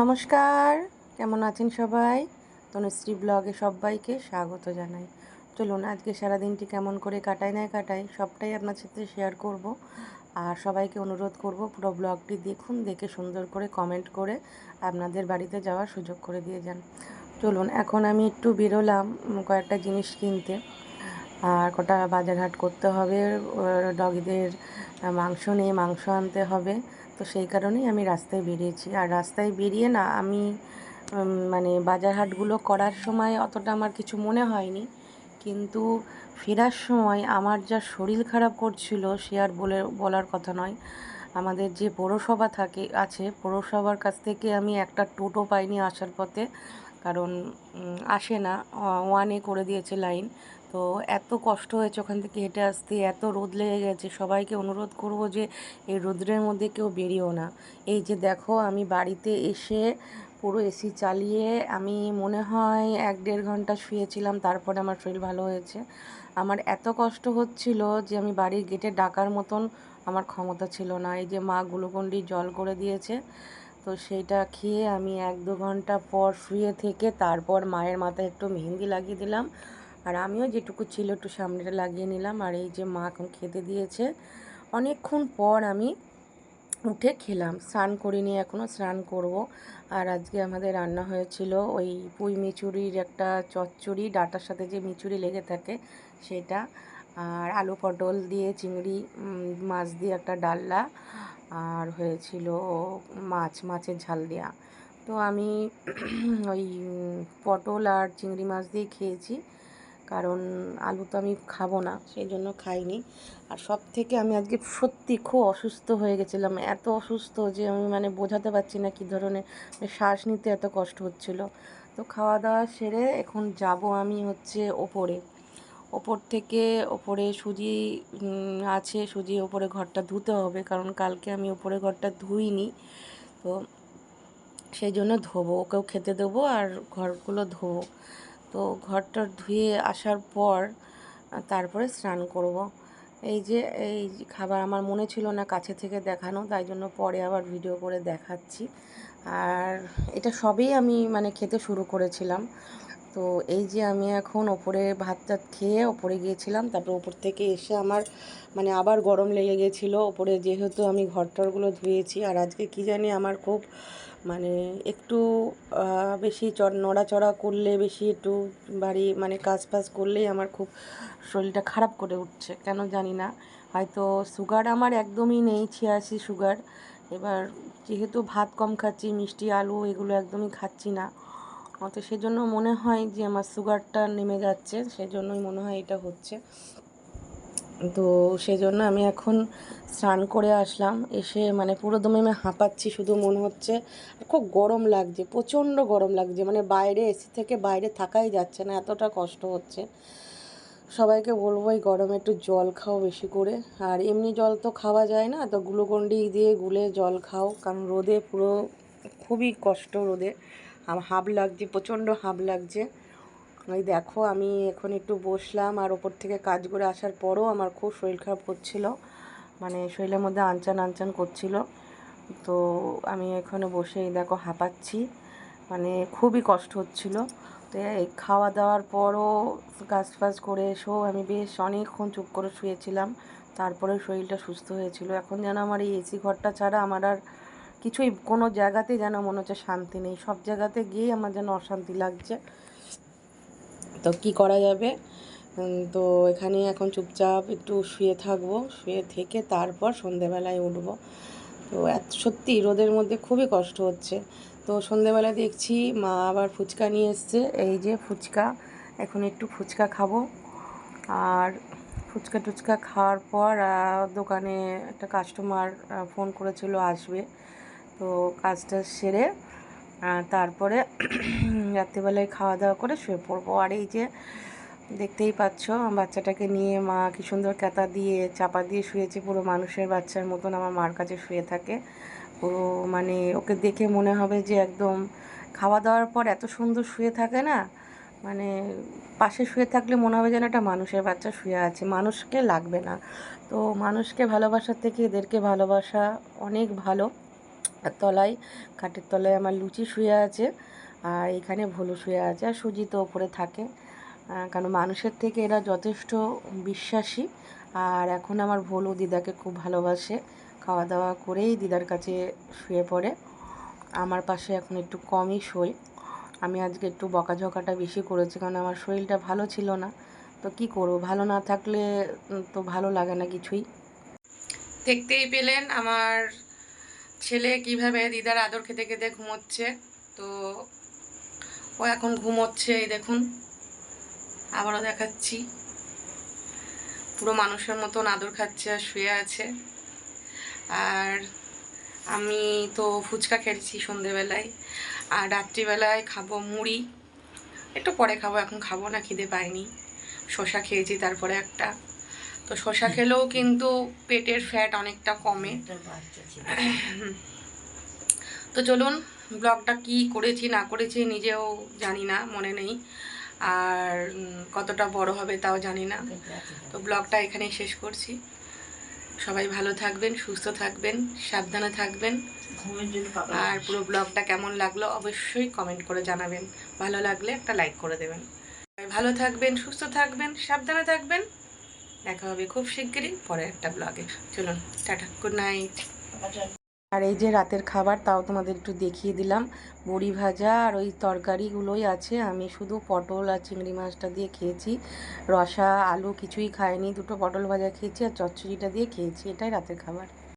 নমস্কার। কেমন আছেন সবাই? তনুশ্রী ব্লগে সবাইকে স্বাগত জানাই। চলুন, আজকে সারাদিনটি কেমন করে কাটাই না কাটাই সবটাই আপনার সাথে শেয়ার করব। আর সবাইকে অনুরোধ করব, পুরো ব্লগটি দেখুন, দেখে সুন্দর করে কমেন্ট করে আপনাদের বাড়িতে যাওয়ার সুযোগ করে দিয়ে যান। চলুন, এখন আমি একটু বেরোলাম কয়েকটা জিনিস কিনতে। আর কটা বাজারহাট করতে হবে ডগিদের মাংস নিয়ে মাংস আনতে হবে। তো সেই কারণেই আমি রাস্তায় বেরিয়েছি। আর রাস্তায় বেরিয়ে না আমি মানে বাজার হাটগুলো করার সময় অতটা আমার কিছু মনে হয়নি। কিন্তু ফেরার সময় আমার যা শরীর খারাপ করছিল সে আর বলে, বলার কথা নয়। আমাদের যে পৌরসভা থাকে, আছে, পৌরসভার কাছ থেকে আমি একটা টোটো পাইনি আসার পথে। কারণ আসে না। ওয়ানে করে দিয়েছে লাইন তো এত কষ্ট হয়েছে ওখান থেকে হেঁটে আসতে, এত রোদ লেগে গেছে। সবাইকে অনুরোধ করব যে এই রোদ্রের মধ্যে কেউ বেরিয়েও না। এই যে দেখো, আমি বাড়িতে এসে পুরো এসি চালিয়ে আমি মনে হয় এক দেড় ঘণ্টা শুয়েছিলাম, তারপরে আমার শরীর ভালো হয়েছে। আমার এত কষ্ট হচ্ছিল যে আমি বাড়ির গেটে ডাকার মতন আমার ক্ষমতা ছিল না। এই যে মা গ্লুকন্ডি জল করে দিয়েছে, তো সেইটা খেয়ে আমি এক দু ঘণ্টা পর শুয়ে থেকে তারপর মায়ের মাথায় একটু মেহেন্দি লাগিয়ে দিলাম। আর আমিও যেটুকু ছিল একটু সামনেটা লাগিয়ে নিলাম। আর এই যে মা এখন খেতে দিয়েছে, অনেকক্ষণ পর আমি উঠে খেলাম। স্নান করিনি এখনও স্নান করব। আর আজকে আমাদের রান্না হয়েছিল ওই পুঁই মিচুরির একটা চচ্চড়ি, ডাটার সাথে যে মিচুরি লেগে থাকে সেটা। আর আলু পটল দিয়ে চিংড়ি মাছ দিয়ে একটা ডালনা। আর হয়েছিল মাছ, মাছের ঝাল দেওয়া তো আমি ওই পটল আর চিংড়ি মাছ দিয়ে খেয়েছি। কারণ আলু তো আমি খাব না সেই জন্য খাইনি। আর সব থেকে আমি আজকে সত্যি খুব অসুস্থ হয়ে গেছিলাম, এত অসুস্থ যে আমি মানে বোঝাতে পারছি না কী ধরনের শ্বাস নিতে এত কষ্ট হচ্ছিল। তো খাওয়া দাওয়া সেরে এখন যাব আমি হচ্ছে ওপরে। ওপর থেকে ওপরে সুজি আছে, সুজি ওপরে ঘরটা ধুতে হবে, কারণ কালকে আমি ওপরে ঘরটা ধুইনি। তো সেই জন্য ধোবো, ওকেও খেতে দেবো আর ঘরগুলো ধোবো। তো ঘরটা ধুয়ে আসার পর তারপরে স্নান করব। এই যে, এই খাবার আমার মনে ছিল না কাছে থেকে দেখানো, তাই জন্য পরে আবার ভিডিও করে দেখাচ্ছি। আর এটা সবই আমি মানে খেতে শুরু করেছিলাম। তো এই যে আমি এখন ওপরে ভাত টাত খেয়ে ওপরে গিয়েছিলাম, তারপর ওপর থেকে এসে আমার মানে আবার গরম লেগে গেছিল ওপরে যেহেতু আমি ঘরটরগুলো ধুয়েছি, আর আজকে কি জানি আমার খুব মানে একটু বেশি চড় নড়াচড়া করলে, বেশি একটু বাড়ি মানে কাজ ফাজ করলেই আমার খুব শরীরটা খারাপ করে উঠছে, কেন জানি না। হয়তো সুগার আমার একদমই নেই, ছিয়াশি সুগার। এবার যেহেতু ভাত কম খাচ্ছি, মিষ্টি, আলু এগুলো একদমই খাচ্ছি না। তো সেজন্য মনে হয় যে আমার সুগারটা নেমে যাচ্ছে, সেজন্যই মনে হয় এটা হচ্ছে। তো সেজন্য আমি এখন স্নান করে আসলাম, এসে মানে পুরো দমে আমি হাঁপাচ্ছি, শুধু মনে হচ্ছে খুব গরম লাগছে, প্রচণ্ড গরম লাগছে মানে বাইরে, এসি থেকে বাইরে থাকাই যাচ্ছে না, এতটা কষ্ট হচ্ছে। সবাইকে বলব এই গরমে একটু জল খাও বেশি করে, আর এমনি জল তো খাওয়া যায় না, তো গ্লুকন্ডি দিয়ে গুলে জল খাও, কারণ রোদে পুরো খুবই কষ্ট রোদে। হাঁপ লাগছে, প্রচণ্ড হাঁপ লাগছে। ওই দেখো, আমি এখন একটু বসলাম আর ওপর থেকে কাজ করে আসার পরও আমার খুব শরীর খারাপ করছিল। মানে শরীরের মধ্যে আনচান আনচান করছিল। তো আমি এখানে বসে এই দেখো হাঁপাচ্ছি। মানে খুবই কষ্ট হচ্ছিল। তো এই খাওয়া দাওয়ার পরও কাজ ফাজ করে এসেও আমি বেশ অনেকক্ষণ চুপ করে শুয়েছিলাম। তারপরে শরীরটা সুস্থ হয়েছিল। এখন যেন আমার এই এসি ঘরটা ছাড়া আমার আর কিছুই কোনো জায়গাতেই যেন মনে হচ্ছে শান্তি নেই। সব জায়গাতে গিয়েই আমার যেন অশান্তি লাগছে। তো কি করা যাবে? তো এখানে এখন চুপচাপ একটু শুয়ে থাকব। শুয়ে থেকে তারপর সন্ধেবেলায় উঠবো। তো এত, সত্যি রোদের মধ্যে খুবই কষ্ট হচ্ছে। তো সন্ধেবেলা দেখছি মা আবার ফুচকা নিয়ে এসছে। এই যে ফুচকা, এখন একটু ফুচকা খাব। আর ফুচকা টুচকা খাওয়ার পর দোকানে একটা কাস্টমার ফোন করেছিল আসবে। তো কাজটা সেরে তারপরে রাত্রিবেলায় খাওয়া দাওয়া করে শুয়ে পড়ব। আর এই যে দেখতেই পাচ্ছ, বাচ্চাটাকে নিয়ে মা কি সুন্দর কাঁথা দিয়ে, চাপা দিয়ে শুয়েছে, পুরো মানুষের বাচ্চার মতন আমার মার কাছে শুয়ে থাকে। পুরো মানে ওকে দেখে মনে হবে যে একদম খাওয়া দাওয়ার পর এত সুন্দর শুয়ে থাকে না মানে পাশে শুয়ে থাকলে মনে হবে যেন একটা মানুষের বাচ্চা শুয়ে আছে, মানুষকে লাগবে না। তো মানুষকে ভালোবাসার থেকে এদেরকে ভালোবাসা অনেক ভালো। তলায় খাটের তলায় আমার লুচি শুয়ে আছে আর এখানে ভোলু শুয়ে আছে আর সুজি তো ওপরে থাকে। কারণ মানুষের থেকে এরা যথেষ্ট বিশ্বাসী আর এখন আমার ভোলু দিদাকে খুব ভালোবাসে। খাওয়া দাওয়া করেই দিদার কাছে শুয়ে পড়ে। আমার পাশে এখন একটু কমই শোয়। আমি আজকে একটু বকাঝকাটা বেশি করেছি কারণ আমার শরীরটা ভালো ছিল না। তো কি করব? ভালো না থাকলে তো ভালো লাগে না কিছুই। দেখতেই পেলেন আমার ছেলে কীভাবে দিদার আদর খেতে খেতে ঘুমোচ্ছে? তো ও এখন ঘুমোচ্ছে, এই দেখুন। আবারও দেখাচ্ছি। পুরো মানুষের মতন আদর খাচ্ছে আর শুয়ে আছে। আর আমি তো ফুচকা খেয়েছি সন্ধেবেলায়। আর রাত্রিবেলায় খাব মুড়ি। একটু পরে খাব, এখন খাব না, খিদে পাইনি। শসা খেয়েছি, তারপরে একটা। তো শসা খেলেও কিন্তু পেটের ফ্যাট অনেকটা কমে। তো চলুন ব্লগটা কি করেছি না করেছি নিজেও জানি না মনে নেই। আর কতটা বড় হবে তাও জানি না। তো। ব্লগটা এখানেই শেষ করছি। সবাই ভালো থাকবেন সুস্থ থাকবেন সাবধানে থাকবেন। আর পুরো ব্লগটা কেমন লাগল অবশ্যই কমেন্ট করে জানাবেন। ভালো লাগলে একটা লাইক করে দেবেন। ভালো থাকবেন সুস্থ থাকবেন সাবধানে থাকবেন। দেখা হবে খুব শিগগিরই পরে একটা ব্লগে চলুন, টাটা গুড নাইট আর এই যে রাতের খাবার, তাও তোমাদের একটু দেখিয়ে দিলাম। বড়ি ভাজা আর ওই তরকারিগুলোই আছে। আমি শুধু পটল আর চিংড়ি মাছটা দিয়ে খেয়েছি। রসা, আলু কিছুই খাইনি। দুটো পটল ভাজা খেয়েছি আর চচ্চড়িটা দিয়ে খেয়েছি। এটাই রাতের খাবার।